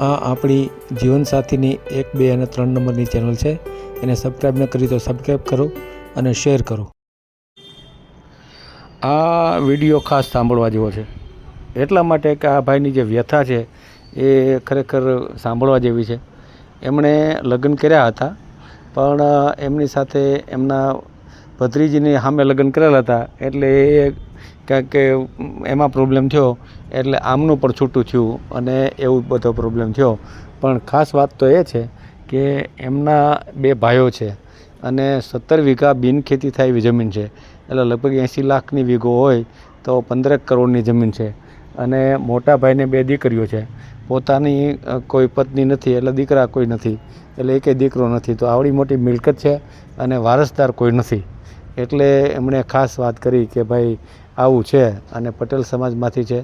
આ આપણી જીવનસાથીની એક, બે અને ત્રણ નંબરની ચેનલ છે. એને સબસ્ક્રાઈબ ન કરી તો સબસ્ક્રાઈબ કરો અને શેર કરો. આ વીડિયો ખાસ સાંભળવા જેવો છે. એટલા માટે કે આ ભાઈની જે વ્યથા છે, એ ખરેખર સાંભળવા જેવી છે. એમણે લગ્ન કર્યા હતા, પણ એમની સાથે એમના ભત્રીજીની સામે લગ્ન કરેલા હતા, એટલે એ કાંઈક કે એમાં પ્રોબ્લેમ થયો એટલે આમનું પણ છૂટું થયું અને એવું બધો પ્રોબ્લેમ થયો. પણ ખાસ વાત તો એ છે કે એમના બે ભાઈઓ છે અને સત્તર વીઘા બિનખેતી થાય એવી જમીન છે. એટલે લગભગ એંસી લાખની વીઘો હોય તો પંદરેક કરોડની જમીન છે. અને મોટા ભાઈને બે દીકરીઓ છે. પોતાની કોઈ પત્ની નથી એટલે દીકરા કોઈ નથી. એટલે એકે દીકરો નથી. તો આવડી મોટી મિલકત છે અને વારસદાર કોઈ નથી. એટલે એમણે ખાસ વાત કરી કે ભાઈ આવું છે અને પટેલ સમાજમાંથી છે,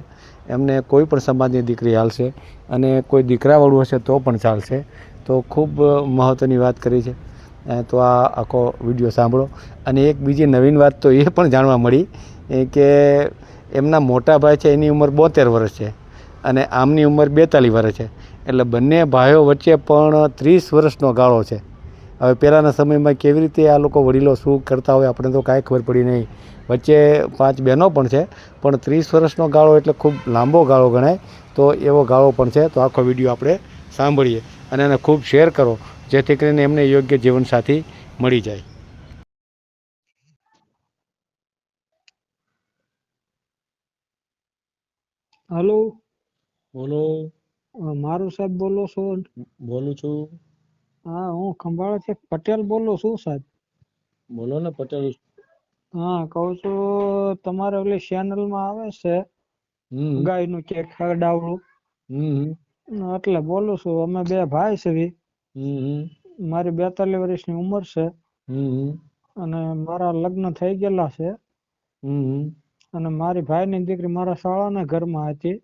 એમને કોઈ પણ સમાજની દીકરી હાલશે અને કોઈ દીકરાવાળું હશે તો પણ ચાલશે. તો ખૂબ મહત્ત્વની વાત કરી છે. તો આ આખો વીડિયો સાંભળો. અને એક બીજી નવીન વાત તો એ પણ જાણવા મળી કે એમના મોટા ભાઈ છે, એની ઉંમર બોતેર વર્ષ છે અને આમની ઉંમર બેતાલીસ વર્ષ છે. એટલે બંને ભાઈઓ વચ્ચે પણ ત્રીસ વર્ષનો ગાળો છે. હવે પહેલાંના સમયમાં કેવી રીતે આ લોકો વડીલો શું કરતા હોય આપણે તો કાંઈ ખબર પડી નહીં. વચ્ચે પાંચ બહેનો પણ છે પણ ત્રીસ વર્ષનો ગાળો એટલે ખૂબ લાંબો ગાળો ગણાય. તો એવો ગાળો પણ છે તો આખો વીડિયો આપણે સાંભળીએ અને એને ખૂબ શેર કરો જેથી કરીને એમને યોગ્ય જીવનસાથી મળી જાય. હલો? બોલો. મારું સાહેબ બોલો છો? બોલું છું. હા હું ખંભાળા છે. પટેલ બોલું છું સાહેબ. બોલો ને પટેલ હા કહું છું તમારે ઓલી ચેનલમાં આવે છે ગાયનું કે ખવડાવવું એટલે બોલું છું અમે બે ભાઈ છે મારી બેતાલીસ વર્ષની ઉંમર છે. અને મારા લગ્ન થઈ ગયેલા છે. હમ અને મારી ભાઈની દીકરી મારા શાળાના ઘરમાં હતી.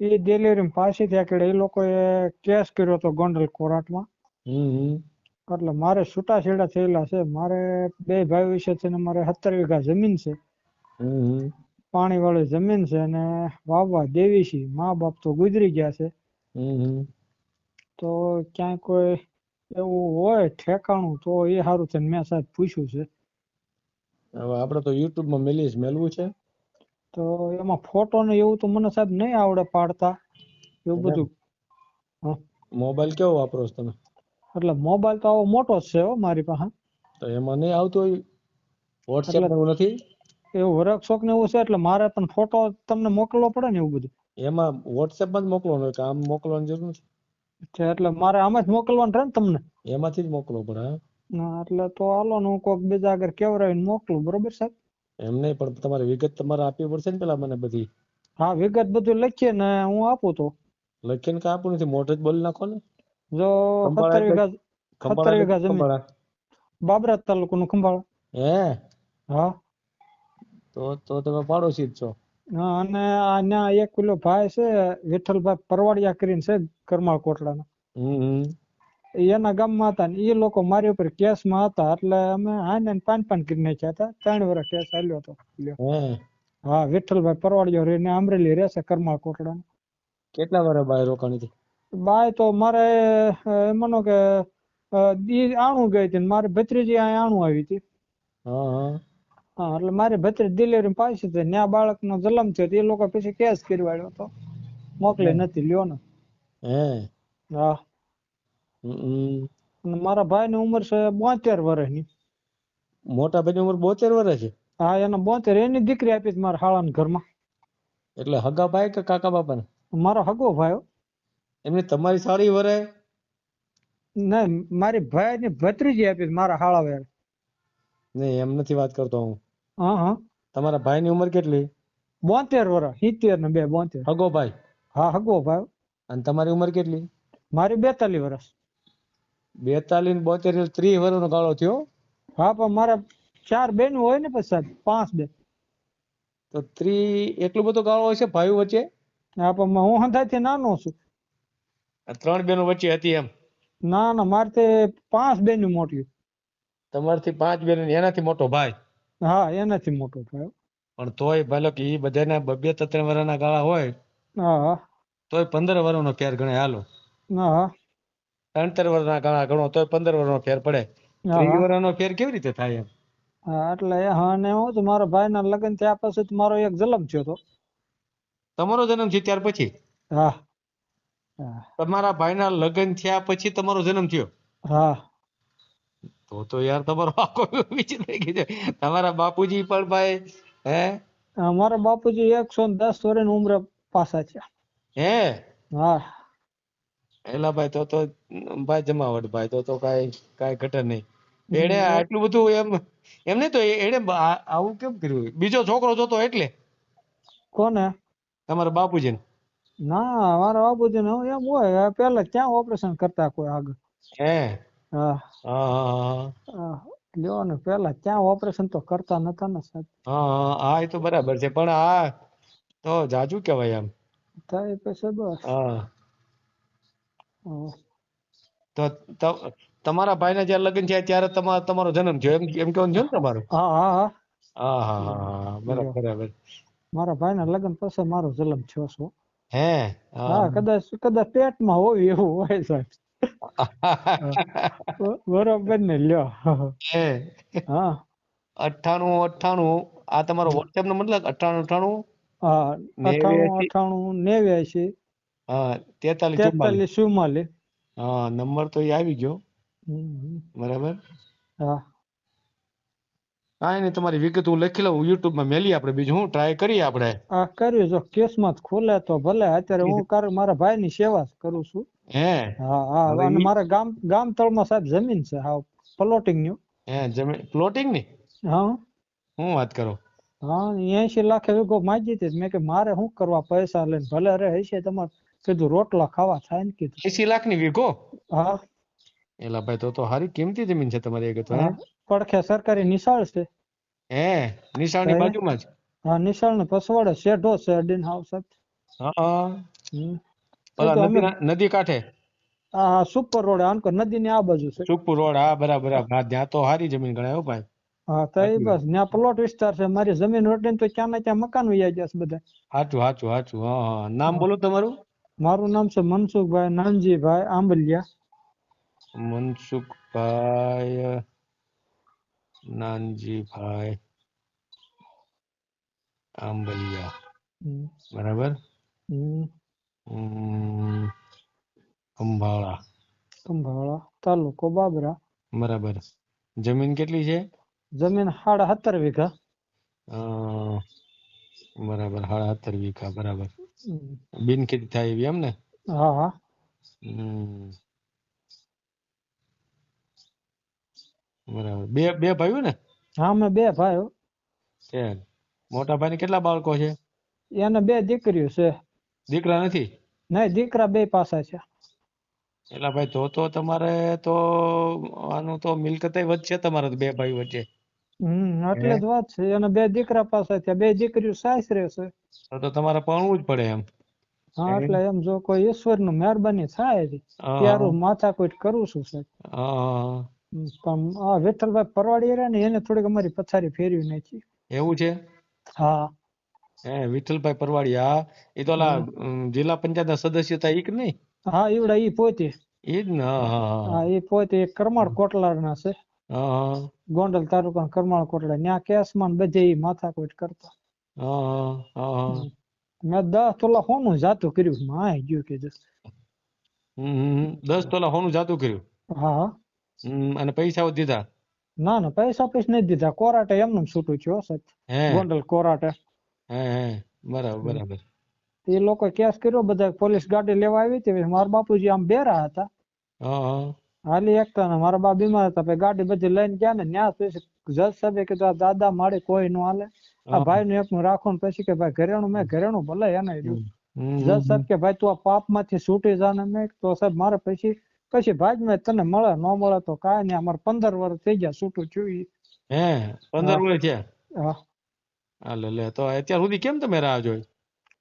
એ ડિલિવરી પાછી થયા કે એ લોકોએ કેસ કર્યો હતો ગોંડલ કોર્ટમાં એટલે મારે છૂટાછેડા થયેલા છે. મારે બે ભાઈ વિશે છે ને મારે સત્તર વીઘા જમીન છે. પાણી વાળી જમીન છે અને વાવવા દેવી છે. મા બાપ તો ગુજરી ગયા છે. તો ક્યાંય કોઈ એવું હોય ઠેકાણું તો એ સારું છે મેં સાહેબ પૂછ્યું છે. હવે આપણે તો યુટ્યુબમાં મેલીશ મેલવું છે. તો એમાં ફોટો ને એવું તો મને સાહેબ નહીં આવડે પાડતા. એવું બધું. મોબાઈલ કેવો વાપરો છો તમે? એટલે મોબાઈલ તો આવો મોટો જ છે હો મારી પાસે. તો એમાં નહીં આવતો હોય? વોટ્સએપ એવું નથી? એવું વર્કશોપ ને એવું છે એટલે મારે પણ ફોટો તમને મોકલવો પડે ને એવું બધું. એમાં વોટ્સએપમાં જ મોકલવાનો કે આમ મોકલવાની જરૂર નથી? એટલે મારે આમાં જ મોકલવાનું રહે ને તમને? એમાંથી જ મોકલવો પડે હા. હા, એટલે તો હાલો ને હું કોઈક બીજા આગળ કેવરાવીને મોકલું બરોબર સાહેબ? એમ નહીં પણ તમારે વિગત તમારે આપવી પડશે ને પેલા મને બધી. હા વિગત બધું લખીએ ને હું આપું તો. લખીને કઈ આપું નથી મોઢે જ બોલી નાખો ને. જો સત્તર વીઘા સત્તર વીઘા જમીન. બાબરા તાલુકાનું ખંભાળા. હે? હા. તો તો તમે પાડોશી જ છો. હા અને આ એક પેલો ભાઈ છે વિઠ્ઠલભાઈ પરવાડિયા કરીને છે કરમાળ કોટડાના હમ એના ગામમાં હતા ને એ લોકો મારી ઉપર કેસમાં હતા એટલે અમે હાને પાન પાન કરી નાખ્યા હતા. ત્રણ વર્ષ કેસ ચાલ્યો હતો હા? વિઠ્ઠલભાઈ પરવાડિયો રહીને અમરેલી રહેશે કરમાળ કોટડા કેટલા વર્ષ બાય રોકાણી હતી? બાય તો મારે અ, કે ઈ આણું ગઈ હતી ને મારી ભત્રીજી અહીંયા આણું આવી હતી. હા એટલે મારી ભત્રીજી ડિલિવરી પાછી હતી ન્યા બાળકનો જન્મ થયો એ લોકો પછી કેસ કરવાડ્યો હતો. મોકલી નથી લ્યો ને હે. મારા ભાઈની ઉંમર છે બોતેર વર્ષની મોટા ભાઈની ઉંમર બોતેર વર્ષ છે? હા એને બોતેર એની દીકરી આપી મારા હાળા ઘરમાં. એટલે હગા ભાઈ કે કાકા બાપાને? મારો હગો ભાઈ. એમની તમારી સાડી વરે? ના મારી ભાઈની ભત્રીજી આપી મારા હાળા વેર. નહીં એમ નથી વાત કરતો હું. હા હા. તમારા ભાઈ ની ઉંમર કેટલી? બોતેર વર્ષ સિત્તેર ને બે બોતેર. હગો ભાઈ. હા હગો ભાઈ. અને તમારી ઉંમર કેટલી? મારી બેતાલીસ વર્ષ બેતાલીસ ને બોતેર એટલે વર્ષ નો ગાળો થયો? હા પણ મારા ચાર બેન હોય ને પછી સાહેબ પાંચ બેન. તો ત્રી એટલો બધો ગાળો હોય છે ભાઈઓ વચ્ચે? હા પણ હું હંધાઈથી નાનો છું. ત્રણ બેનો વચ્ચે હતી એમ? ના ના મારે પાંચ બેન મોટી. તમારથી પાંચ બેન એનાથી મોટો ભાઈ? હા એનાથી મોટો થયો પણ તોય ભલે કે એ બધાના બબ્બે ત્રણ વર્ષના ગાળા હોય. હા. તોય પંદર વર્ષનો ફેર ગણાય હાલો. હા. ત્રણતર ત્રણ ત્રણ વર્ષના ગણા ગણો તોય પંદર વર્ષનો ફેર પડે. ત્રીસ વર્ષનો ફેર કેવી રીતે થાય એમ? હા એટલે હા ને હું તો મારા ભાઈના લગ્ન થયા પછી મારો એક જલમ થયો તો. તમારો જન્મ છે ત્યાર પછી? હા. તમારા ભાઈના લગ્ન થયા પછી તમારો જન્મ થયો? હા. તો તો યાર તમારો આખો વિચિત્ર ગયો. તમારા બાપુજી પણ ભાઈ હે? અમારા બાપુજી એકસો ને દસ વર્ષની ઉંમરે પાછા છે હે? હા. એલા ભાઈ તો તો ભાઈ જમાવટ ભાઈ તો તો કાઈ કાઈ ઘટે નહીં. એણે. આટલું બધું એમ એમ નહીં તો એણે આવું કેમ કર્યું? બીજો છોકરો જોતો એટલે? કોને? તમારા બાપુજીને. ના મારા બાપુજી ને એમ હોય પેલા ક્યાં ઓપરેશન કરતા કોઈ આગળ? હે? લ્યો ને પેલા ક્યાં ઓપરેશન તો કરતા નતા ને સાહેબ. હા હા એ તો બરાબર છે પણ આ તો જાજુ કહેવાય એમ. થાય પછી બસ. હા. તો તમારા ભાઈના જયારે લગ્ન થયા ત્યારે તમારો તમારો જન્મ થયો એમ એમ કેવું છે ને તમારું? હા હા હા. હા હા હા હા બરાબર બરાબર. મારા ભાઈ ના લગ્ન પછી મારો જન્મ થયો છે. હે હા કદાચ કદાચ પેટમાં હોય એવું હોય સાહેબ. બરોબર ને લ્યો. હે. હા. અઠ્ઠાણું અઠ્ઠાણું આ તમારો વોટ્સએપ નંબર મતલબ? અઠ્ઠાણું અઠ્ઠાણું? હા અઠાણું અઠ્ઠાણું અઠાણું નેવ્યાશી. હા તેતાલીસ તેતાલીસ ચુમ્માલીસ. હા નંબર તો એ આવી ગયો. બરાબર? હા. કાંઈ નહીં તમારી વિગત હું લખી લઉં YouTube માં મેલી આપણે બીજું. હું ટ્રાય કરીએ આપણે. આ કર્યું. જો કેસમાં જ ખોલે તો ભલે. અત્યારે હું કર મારા ભાઈની સેવા જ કરું છું. હે? હા હા હવે અને ઈ- મારા ગામ ગામ તળમાં સાહેબ જમીન છે. હા પ્લોટિંગનું. હે જમીન પ્લોટિંગની? હા. હું વાત કરો? હા એસી લાખે વીઘો માંગી હતી. મેં કે મારે શું કરવા પૈસા લઈને ભલે અરે હશે તમારે. કીધું રોટલા ખાવા થાય ને કીધું. એસી લાખની વીઘો? હા. એલા ભાઈ તો તો હારી કિંમતી જમીન છે તમારી એક તો હા. પડખે સરકારી નિશાળ છે. હે નિશાળની હે? બાજુમાં જ? હા નિશાળ ને પસવાડે શેઢો છે અડીન હાવ જ. હા નદી કાંઠે? હા સુપર રોડ આનકો નદી ની આ બાજુ છે. સુપર રોડ હા બરાબર. ત્યાં તો હારી જમીન ગણાય હો ભાઈ. હા તો એ બસ ત્યાં પ્લોટ વિસ્તાર છે મારી જમીન રોટલી તો ક્યાં ને ત્યાં મકાન વૈયા ગયા છે બધા. હાચું હાચું હાચું હા હા. નામ બોલો તમારું? મારું નામ છે મનસુખભાઈ નાનજીભાઈ આંબલિયા. મનસુખભાઈ નાનજીભાઈ આંબલિયા હમ. બરાબર હમ. હમ, ખંભાળા ખંભાળા તાલુકો બાબરા બરાબર જમીન કેટલી છે? જમીન સાડા સત્તર વીઘા અ, બરાબર સાડા સત્તર વીઘા બરાબર હમ. બિન ખેતી થાય એવી એમ ને હા હા બરાબર. બે બે ભાઈઓ ને? હા અમે બે ભાઈઓ. છે મોટા ભાઈને કેટલા બાળકો છે? એને બે દીકરીઓ છે. દીકરા નથી? નહીં દીકરા બે પાસા છે. એલા ભાઈ તો તો તમારે તો આનું તો મિલકત વધશે તમારે બે ભાઈ વચ્ચે. હમ એટલે જ વાત છે. અને બે દીકરા પાસા છે બે દીકરીઓ સાસરે છે. તો તમારે પરણવું જ પડે એમ. હા એટલે એમ જો કોઈ ઈશ્વરનું મહેરબાની થાય ત્યારે માથા કોઈ કરું છું સાહેબ. હા, પણ આ વિઠ્ઠલભાઈ પરવાડી રહ્યા ને એને થોડીક અમારી પથારી ફેરવી નાખી. એવું છે? હા. હે વિઠ્ઠલભાઈ પરવાડિયા એ તો ઓલા જિલ્લા પંચાયત ના સદસ્ય હતા ઈ કે નહીં? હા ઈવડા ઈ પોતે. ઈ જ ને હા હા હા. હા પોતે કરમાળ કરમાળ કોટલાના છે. હા ગોંડલ તાલુકા કરમાળ કોટલા. ન્યા કેસમાં ને બધે ઈ માથાકૂટ કરતા. હા હા. મેં દસ તોલા સોનું જાતું કર્યું. માય ગયું કે હમ. દસ તોલા સોનું જાતું કર્યું? હા. અને પૈસાઓ દીધા? ના ના પૈસા પૈસા નહીં દીધા. કોરાટે એમનું છૂટું થયો સાહેબ. ગોંડલ કોરાટે. હે હે. બરાબર બરાબર. એ લોકો કેસ કર્યો બધા પોલીસ ગાડી લેવા આવી હતી. મારા બાપુજી આમ બેરા હતા. હાલી એકતા ને મારા બા બીમાર હતા. પછી ગાડી બધી લઈને ગયા ને ન્યા પછી જજ સાહેબે કીધું આ દાદા માડે કોઈ નો હાલે. આ ભાઈ નું એકનું રાખો ને પછી કે ભાઈ ઘરેણું મેં ઘરેણું ભલે એને જજ સાહેબ કે ભાઈ તું આ પાપમાંથી છૂટી જા ને મેં. તો સાહેબ મારે પછી પછી ભાગ મેં તને મળે ન મળે તો કાંઈ નહીં. અમારે પંદર વર્ષ થઈ ગયા છૂટું થયું હે? પંદર વર્ષ થયા? હા. હાલે લે તો અત્યાર સુધી કેમ તમે રાહ જોઈ?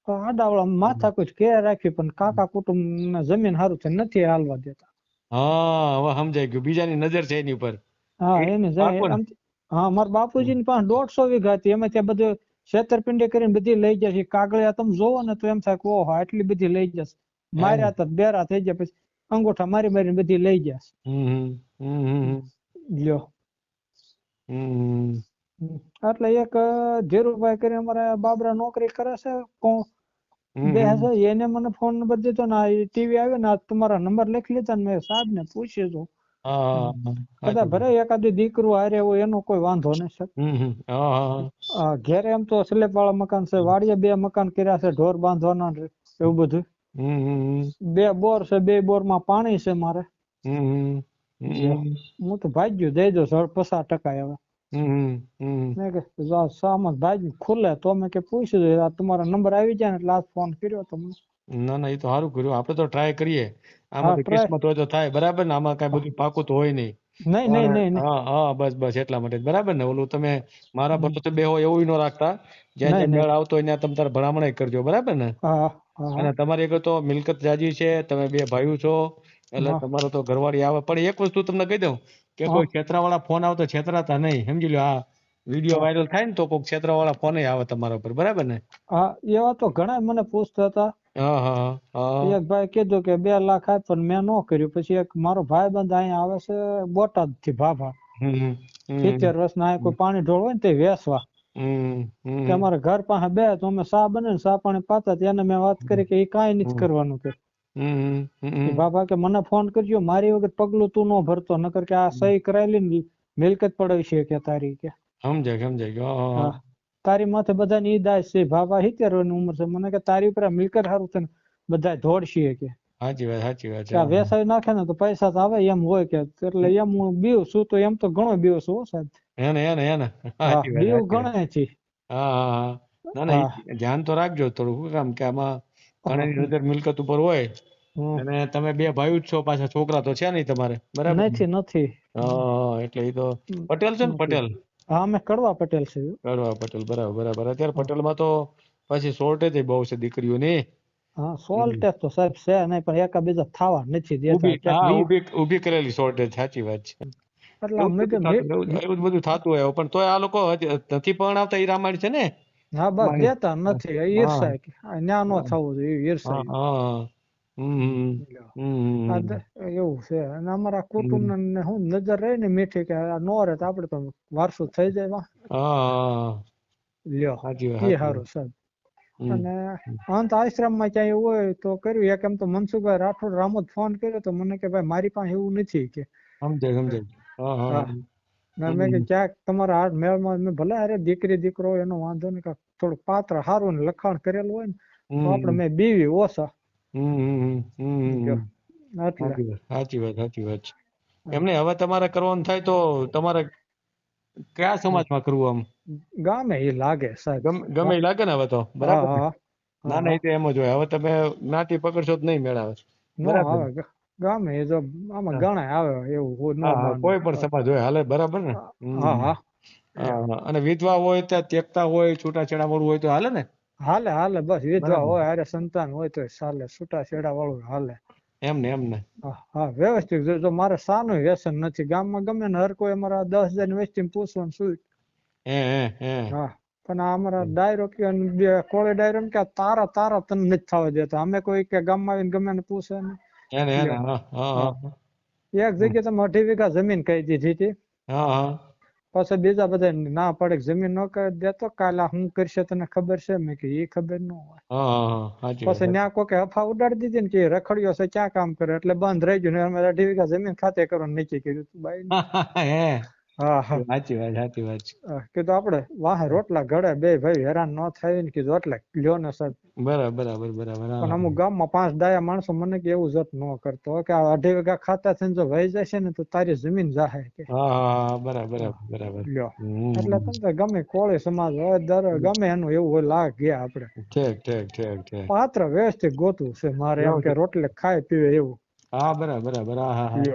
આડાવડા માથા કોઈ કે રાખી પણ કાકા કુટુંબ ને જમીન સારું છે નથી હાલવા દેતા. હા હવે સમજાઈ ગયું. બીજાની નજર છે એની ઉપર. હા એને જાય. હા મારા બાપુજી ની પાસે દોઢસો વીઘા હતી. એમાં ત્યાં બધું છેતરપિંડી કરીને બધી લઈ જાય કાગળિયા તમે જોવો ને તો એમ થાય કે ઓહો આટલી બધી લઈ જશે માર્યા તો બેરા થઈ ગયા. પછી અંગૂઠા મારી મારીને બધી લઈ ગયા લ્યો. એટલે એક ધીરુભાઈ કરી અમારા બાબરા નોકરી કરે છે બે. એને મને ફોન નંબર દીધો ને આ ટીવી આવ્યો ને તમારા નંબર લખી લીધા ને મેં સાહેબ ને પૂછ્યું હતું. કદાચ ભલે એકાદી દીકરું હારે હોય એનો કોઈ વાંધો નહીં. આ ઘેરે એમ તો સ્લેપ વાળા મકાન છે વાડીએ બે મકાન કર્યા છે ઢોર બાંધવાના એવું બધું. બે બોર છે બે બોરમાં પાણી છે મારે. હું તો ભાગ્યું દઈ દો સર પસાર ટકા હવે. મેં કે સામાન ભાગ્યું ખુલે તો મેં કે પૂછી આ તમારો નંબર આવી જાય ને એટલે ફોન કર્યો તમને ના ના એ તો સારું કર્યું. આપણે તો ટ્રાય કરીએ. આમાં. કિસ્મત હોય તો થાય. બરાબર ને? આમાં કઈ બધું પાકું તો હોય નહીં. નહીં નહીં નહીં હા હા બસ બસ એટલા માટે બરાબર ને? ઓલું તમે મારા ભરોસે બે હોય એવું ન રાખતા. જ્યાં જ્યાં મેળ આવતો હોય ત્યાં તમે તાર ભલામણ કરજો બરાબર ને? અને તમારી આગળ તો મિલકત જાજી છે તમે બે ભાઈઓ છો એટલે તમારો તો ઘરવાળી આવે. પણ એક વસ્તુ તમને કહી દઉં કે કોઈ કોઈ છેતરાવાળા ફોન આવે તો છેતરાતા નહીં. સમજી લો આ વીડિયો વાયરલ થાય ને તો કોઈક છેતરાવાળા ફોન આવે તમારા ઉપર બરાબર ને? હા એવા તો ઘણા મને પૂછતા હતા હા હા હા એક ભાઈ કીધું કે બે લાખ આપ પણ મેં ન કર્યું. પછી એક મારો ભાઈ બંધ અહીંયા આવે છે બોટાદથી ભાભા સિત્તેર વર્ષના અહીંયા કોઈ પાણી ઢોળ હોય ને તે વેસવા કે અમારા ઘર પાસે બે તો અમે સા બને ને સા પાણી પાતા તેને મેં વાત કરી કે એ કાંઈ નથી કરવાનું કે. બાબા કે મને ફોન કરજો મારી વગર પગલું તું ન ભરતો. નકર કે આ સહી કરાયેલી મિલકત પડાવી છે કે તારી કે. સમજાય સમજાય. તારી માથે બધાની ઈ દાય છે. બાબા વર્ષની ઉંમર છે? મને કે તારી ઉપર મિલકત હારું છે બધા ધોડશીએ કે સાચી વાત સાચી વાત છે વેસાઈ નાખે ને તો પૈસા તો આવે એમ હોય કે એટલે એમ હું બીવ છું તો એમ તો ઘણો બીવ છું સાહેબ. એને એને એને બીવ સાચી છે. હા ના ના ધ્યાન તો રાખજો થોડું કામ કે આમાં ઘણાની નજર મિલકત ઉપર હોય. અને તમે બે ભાઈ જ છો પાછા છોકરા તો છે નહીં તમારે બરાબર? નથી નથી. એટલે એ તો પટેલ છે ને પટેલ? હા અમે કડવા પટેલ છે. કડવા પટેલ બરાબર બરાબર. અત્યારે. પટેલમાં તો પાછી શોર્ટેજ બહુ છે દીકરીઓની. હા સોલ્ટેજ તો સાહેબ છે નહીં પણ એકા બીજા થવા નથી દેતા. ઊભી કરેલી શોર્ટેજ સાચી વાત છે. એટલે એવું બધું થતું- હોય પણ તોય આ લોકો નથી પણ આવતા એ રામાયણ છે ને? હા બસ દેતા નથી એ ઈર્ષાય કે આ ન્યા નો થવું જોઈએ હા. એવું છે. અને અમારા કુટુંબ ને હું નજર રહી ને મીઠી કે આ નો રહે તો આપડે તો વારસો થઈ જાય વા લ્યો એ સારું. સાહેબ. અને અંત આશ્રમમાં ક્યાંય હોય તો કર્યું. એક એમ તો મનસુખભાઈ રાઠોડ રામો ફોન કર્યો તો મને કે ભાઈ મારી પાસે એવું નથી કે. સમજાય સમજાય. મેં કે ક્યાંક તમારા હાથ મેળમાં મેં ભલે અરે દીકરી દીકરો એનો વાંધો નહીં થોડુંક પાત્ર સારું ને લખાણ કરેલું હોય ને તો આપણે મેં બીવી ઓછા. હમ. સાચી વાત. સાચી વાત છે. એમને હવે તમારે કરવાનું થાય તો તમારે કયા સમાજમાં કરવું આમ? ગામે એ લાગે સાહેબ. ગમે એ લાગે ને હવે તો? બરાબર? ના ના એ તો એમ જ હોય. હવે તમે જ્ઞાતિ પકડશો તો નહીં મેળાવે. બરાબર. ગામે એ જો આમાં ગણાય આવે એવું. કોઈ પણ સમાજ હોય હાલે બરાબર ને? હા હા. હા, હા. અને વિધવા હોય ત્યાં ત્યક્તા હોય છૂટાછેડા વાળું હોય તો હાલે ને? હાલે હાલે બસ વિધવા હોય હારે સંતાન હોય તો ચાલે છૂટા છેડા વાળું હાલે. એમ ને એમ ને હા વ્યવસ્થિત. જો મારે સાનું વ્યસન નથી. ગામમાં ગમે ને હર કોઈ અમારા દસ હજાર વેસ્ટિંગ પૂછવાનું શું? હે પણ અમારા ડાયરો કે બે કોળે ડાયરો કે તારા તારા તને નથી થવા દેતા. અમે કોઈ કે ગામમાં આવીને ગમે ને પૂછે ને. એક જગ્યાએ તમે અઢી વીઘા જમીન કહી દીધી હતી. હા હા. પછી બીજા બધા ના પડે જમીન ન કરી દેતો કાલે હું કરશે તને ખબર છે? મેં કે એ ખબર ન હોય. પછી ન્યા કોકે હફા ઉડાડી દીધી ને કે રખડ્યો છે ક્યાં કામ કરે? એટલે બંધ રહી ગયું ને અમે અઢી વીઘા જમીન ખાતે કરવાનું નક્કી કર્યું તું બાઈ. હે હા હા સાચી વાત સાચી વાત કીધું આપણે વાહ રોટલા ઘડે બે ભાઈ હેરાન ન થાય ને કીધું એટલે લ્યો ને સર બરાબર બરાબર બરાબર પણ અમુક ગામમાં પાંચ ડાયા માણસો મને કે એવું જત ન કરતો કે આ અઢી વીઘા ખાતા થઈને જો વહી જશે ને તો તારી જમીન જાહે કે. હા બરાબર બરાબર લ્યો. એટલે તમને ગમે કોળી સમાજ હોય દર ગમે એનું એવું હોય લાગ ગયા આપણે. ઠીક ઠીક ઠીક ઠીક. પાત્ર વ્યવસ્થિત ગોતવું છે મારે એમ કે રોટલે ખાય પીવે એવું. હા બરાબર બરાબર હા હા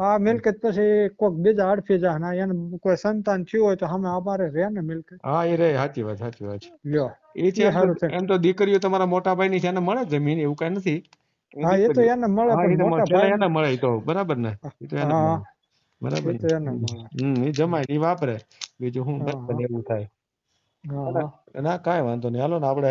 આ મિલકત પછી કોક બીજા અડફી જાય ને એને કોઈ સંતાન થયું હોય તો સામે અમારે રે ને મિલકત. હા એ રે સાચી વાત સાચી વાત. લ્યો. એ છે એમ તો દીકરીઓ તમારા મોટા ભાઈની છે એને મળે જ જમીન એવું કઈ નથી. હા એ તો એને મળે પણ. મોટા ભાઈ એને મળે તો બરાબર ને? એ તો એને મળે. બરાબર એ ને? તો એને મળે. હમ એ જમાય એ વાપરે. બીજું શું હા, બરાબર એવું થાય. ના કાંઈ વાંધો નહીં. હાલો ને આપણે